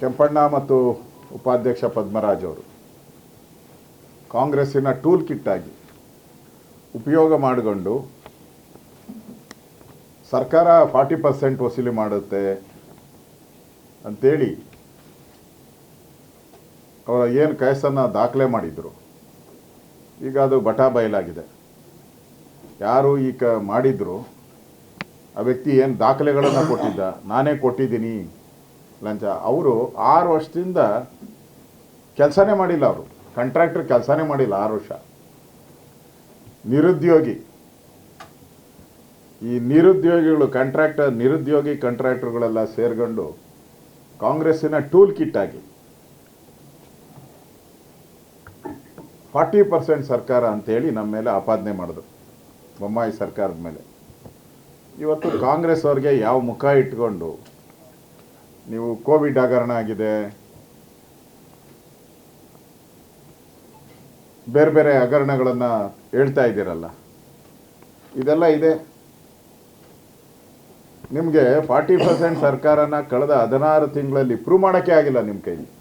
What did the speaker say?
ಕೆಂಪಣ್ಣ ಮತ್ತು ಉಪಾಧ್ಯಕ್ಷ ಪದ್ಮರಾಜ್ ಅವರು ಕಾಂಗ್ರೆಸ್ಸಿನ ಟೂಲ್ ಕಿಟ್ ಆಗಿ ಉಪಯೋಗ ಮಾಡಿಕೊಂಡು ಸರ್ಕಾರ ಫಾರ್ಟಿ ಪರ್ಸೆಂಟ್ ವಸೂಲಿ ಮಾಡುತ್ತೆ ಅಂತೇಳಿ ಅವರ ಏನು ಕೇಸನ್ನು ದಾಖಲೆ ಮಾಡಿದರು. ಈಗ ಅದು ಬಟಾ ಬಯಲಾಗಿದೆ. ಯಾರು ಈಗ ಮಾಡಿದ್ರು, ಆ ವ್ಯಕ್ತಿ ಏನು ದಾಖಲೆಗಳನ್ನು ಕೊಟ್ಟಿದ್ದ? ನಾನೇ ಕೊಟ್ಟಿದ್ದೀನಿ. ಲಂಚ. ಅವರು ಆರು ವರ್ಷದಿಂದ ಕೆಲಸನೇ ಮಾಡಿಲ್ಲ ಅವರು. ಕಾಂಟ್ರಾಕ್ಟರ್ ಕೆಲಸನೇ ಮಾಡಿಲ್ಲ ಆರು ವರ್ಷ. ನಿರುದ್ಯೋಗಿ. ಈ ನಿರುದ್ಯೋಗಿಗಳು ಕಾಂಟ್ರಾಕ್ಟರ್ ನಿರುದ್ಯೋಗಿ ಕಾಂಟ್ರಾಕ್ಟರ್ಗಳೆಲ್ಲ ಸೇರ್ಕೊಂಡು ಕಾಂಗ್ರೆಸ್ಸಿನ ಟೂಲ್ ಕಿಟ್ ಆಗಿ ಫಾರ್ಟಿ ಪರ್ಸೆಂಟ್ ಸರ್ಕಾರ ಅಂತೇಳಿ ನಮ್ಮ ಮೇಲೆ ಆಪಾದನೆ ಮಾಡಿದ್ರು. ಬೊಮ್ಮಾಯಿ ಸರ್ಕಾರದ ಮೇಲೆ. ಇವತ್ತು ಕಾಂಗ್ರೆಸ್ ಅವ್ರಿಗೆ ಯಾವ ಮುಖ ಇಟ್ಕೊಂಡು ನೀವು ಕೋವಿಡ್ ಹಗರಣ ಆಗಿದೆ. ಬೇರೆ ಬೇರೆ ಹಗರಣಗಳನ್ನು ಹೇಳ್ತಾ ಇದ್ದೀರಲ್ಲ. ಇದೆಲ್ಲ ಇದೆ. ನಿಮಗೆ ಫಾರ್ಟಿ ಪರ್ಸೆಂಟ್ ಸರ್ಕಾರನ ಕಳೆದ ಹದಿನಾರು ತಿಂಗಳಲ್ಲಿ ಪ್ರೂವ್ ಮಾಡೋಕ್ಕೆ ಆಗಿಲ್ಲ ನಿಮ್ಮ ಕೈಲಿ.